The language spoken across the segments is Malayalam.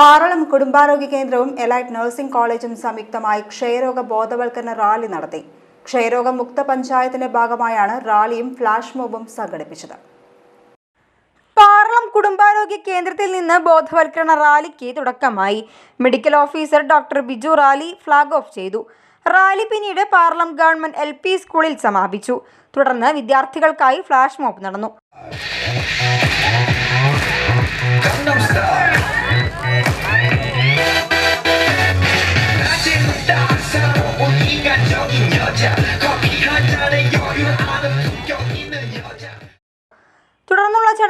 പാറളം കുടുംബാരോഗ്യ കേന്ദ്രവും എലൈറ്റ് നഴ്സിംഗ് കോളേജും സംയുക്തമായി ക്ഷയരോഗ ബോധവൽക്കരണ റാലി നടത്തി. ക്ഷയരോഗ മുക്ത പഞ്ചായത്തിന്റെ ഭാഗമായാണ് റാലിയും ഫ്ലാഷ് മോബും സംഘടിപ്പിച്ചത്. പാറളം കുടുംബാരോഗ്യ കേന്ദ്രത്തിൽ നിന്ന് ബോധവൽക്കരണ റാലിക്ക് തുടക്കമായി. Medical officer doctor Biju rally flag off ചെയ്തു. റാലി പിന്നീട് പാർലം ഗവൺമെന്റ് എൽ പി സ്കൂളിൽ സമാപിച്ചു. തുടർന്ന് വിദ്യാർത്ഥികൾക്കായി ഫ്ലാഷ് മോബ് നടന്നു.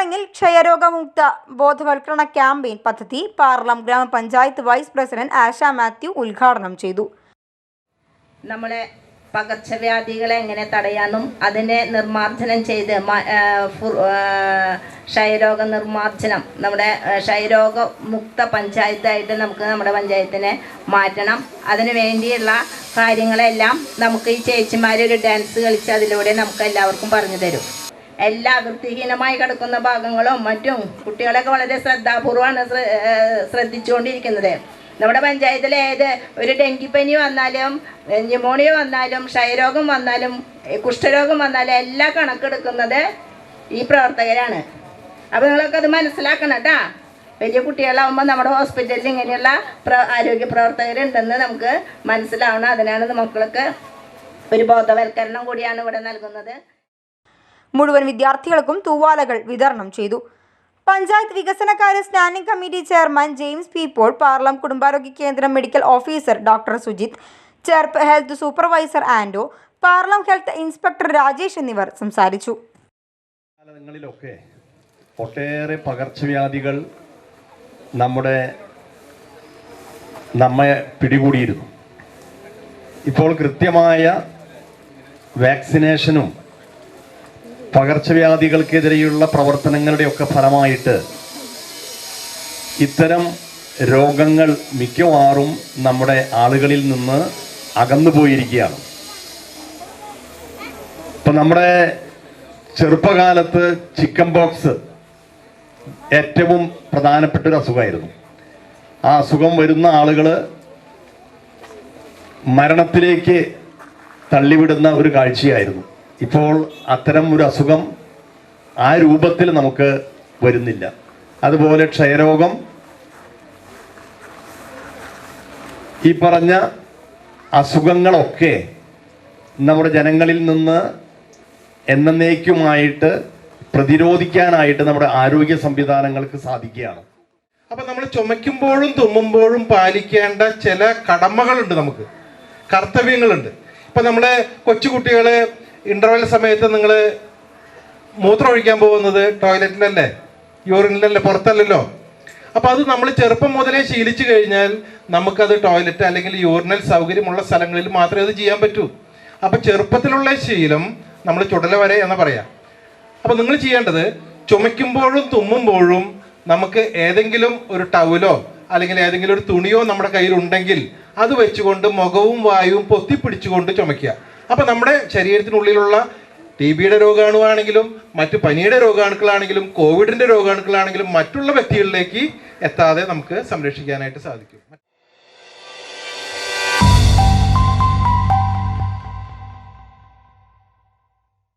ചടങ്ങിൽ ക്ഷയരോഗമുക്ത ബോധവൽക്കരണ ക്യാമ്പയിൻ പദ്ധതി പാർലം ഗ്രാമപഞ്ചായത്ത് വൈസ് പ്രസിഡന്റ് ആശ മാത്യു ഉദ്ഘാടനം ചെയ്തു. നമ്മളെ പകർച്ചവ്യാധികളെ എങ്ങനെ തടയാനും അതിനെ നിർമ്മാർജനം ചെയ്ത് ക്ഷയരോഗ നിർമ്മാർജനം നമ്മുടെ ക്ഷയരോഗ മുക്ത പഞ്ചായത്തായിട്ട് നമുക്ക് നമ്മുടെ പഞ്ചായത്തിനെ മാറ്റണം. അതിനു വേണ്ടിയുള്ള കാര്യങ്ങളെല്ലാം നമുക്ക് ഈ ചേച്ചിമാരൊരു ഡാൻസ് കളിച്ച് അതിലൂടെ നമുക്ക് എല്ലാവർക്കും പറഞ്ഞു തരും. എല്ലാ വൃത്തിഹീനമായി കിടക്കുന്ന ഭാഗങ്ങളും മറ്റും കുട്ടികളൊക്കെ വളരെ ശ്രദ്ധാപൂർവമാണ് ശ്ര- ശ്രദ്ധിച്ചുകൊണ്ടിരിക്കുന്നത്. നമ്മുടെ പഞ്ചായത്തിലെ ഏത് ഒരു ഡെങ്കിപ്പനി വന്നാലും ന്യൂമോണിയ വന്നാലും ക്ഷയരോഗം വന്നാലും കുഷ്ഠരോഗം വന്നാലും എല്ലാം കണക്കെടുക്കുന്നത് ഈ പ്രവർത്തകരാണ്. അപ്പോൾ നിങ്ങളൊക്കെ അത് മനസ്സിലാക്കണം കേട്ടാ വലിയ കുട്ടികളാവുമ്പോൾ നമ്മുടെ ഹോസ്പിറ്റലിൽ ഇങ്ങനെയുള്ള പ്ര ആരോഗ്യ പ്രവർത്തകരുണ്ടെന്ന് നമുക്ക് മനസ്സിലാവണം. അതിനാണ് മക്കൾക്ക് ഒരു ബോധവൽക്കരണം കൂടിയാണ് ഇവിടെ നൽകുന്നത്. മുഴുവൻ വിദ്യാർത്ഥികൾക്കും തൂവാലകൾ വിതരണം ചെയ്തു. പഞ്ചായത്ത് വികസനകാര്യ standing committee chairman James P Paul Parlam കുടുംബാരോഗ്യ കേന്ദ്രം മെഡിക്കൽ ഓഫീസർ ഡോക്ടർ സുജിത് ചെയർപ് ഹെൽത്ത് സൂപ്പർവൈസർ ആൻഡോ പാർലം ഹെൽത്ത് ഇൻസ്പെക്ടർ രാജേഷ് എന്നിവർ സംസാരിച്ചു. ഒട്ടേറെ പകർച്ചവ്യാധികൾ നമ്മുടെ നമ്മെ പിടികൂടിയിരുന്നു. ഇപ്പോൾ കൃത്യമായ വാക്സിനേഷനും പകർച്ചവ്യാധികൾക്കെതിരെയുള്ള പ്രവർത്തനങ്ങളുടെയൊക്കെ ഫലമായിട്ട് ഇത്തരം രോഗങ്ങൾ മിക്കവാറും നമ്മുടെ ആളുകളിൽ നിന്ന് അകന്നു പോയിരിക്കുകയാണ് ഇപ്പം നമ്മുടെ ചെറുപ്പകാലത്ത് ചിക്കൻ ബോക്സ് ഏറ്റവും പ്രധാനപ്പെട്ട ഒരു അസുഖമായിരുന്നു. ആ അസുഖം വരുന്ന ആളുകൾ മരണത്തിലേക്ക് തള്ളിവിടുന്ന ഒരു കാഴ്ചയായിരുന്നു. ഇപ്പോൾ അത്തരം ഒരു അസുഖം ആ രൂപത്തിൽ നമുക്ക് വരുന്നില്ല. അതുപോലെ ക്ഷയരോഗം ഈ പറഞ്ഞ അസുഖങ്ങളൊക്കെ നമ്മുടെ ജനങ്ങളിൽ നിന്ന് എന്നേക്കുമായിട്ട് പ്രതിരോധിക്കാനായിട്ട് നമ്മുടെ ആരോഗ്യ സംവിധാനങ്ങൾക്ക് സാധിക്കുകയാണ്. അപ്പൊ നമ്മൾ ചുമയ്ക്കുമ്പോഴും തുമ്മുമ്പോഴും പാലിക്കേണ്ട ചില കടമകളുണ്ട് നമുക്ക്. കർത്തവ്യങ്ങളുണ്ട്. ഇപ്പൊ നമ്മുടെ കൊച്ചുകുട്ടികൾ ഇന്റർവെൽ സമയത്ത് നിങ്ങൾ മൂത്രം ഒഴിക്കാൻ പോകുന്നത് ടോയ്ലറ്റിലല്ലേ യൂറിനിലല്ലേ പുറത്തല്ലല്ലോ? അപ്പോൾ അത് നമ്മൾ ചെറുപ്പം മുതലേ ശീലിച്ചു കഴിഞ്ഞാൽ നമുക്കത് ടോയ്ലറ്റ് അല്ലെങ്കിൽ യൂറിനൽ സൗകര്യമുള്ള സ്ഥലങ്ങളിൽ മാത്രമേ അത് ചെയ്യാൻ പറ്റൂ. അപ്പോൾ ചെറുപ്പത്തിലുള്ള ശീലം നമ്മൾ ചുടല വരെ എന്ന് പറയാം. അപ്പോൾ നിങ്ങൾ ചെയ്യേണ്ടത് ചുമയ്ക്കുമ്പോഴും തുമ്മുമ്പോഴും നമുക്ക് ഏതെങ്കിലും ഒരു ടവലോ അല്ലെങ്കിൽ ഏതെങ്കിലും ഒരു തുണിയോ നമ്മുടെ കയ്യിൽ ഉണ്ടെങ്കിൽ അത് വെച്ചുകൊണ്ട് മുഖവും വായുവും പൊത്തിപ്പിടിച്ചുകൊണ്ട് ചുമയ്ക്കുക. അപ്പൊ നമ്മുടെ ശരീരത്തിനുള്ളിലുള്ള ടി ബിയുടെ രോഗാണുവാണെങ്കിലും മറ്റ് പനിയുടെ രോഗാണുക്കളാണെങ്കിലും കോവിഡിന്റെ രോഗാണുക്കളാണെങ്കിലും മറ്റുള്ള വ്യക്തികളിലേക്ക് എത്താതെ നമുക്ക് സംരക്ഷിക്കാനായിട്ട് സാധിക്കും.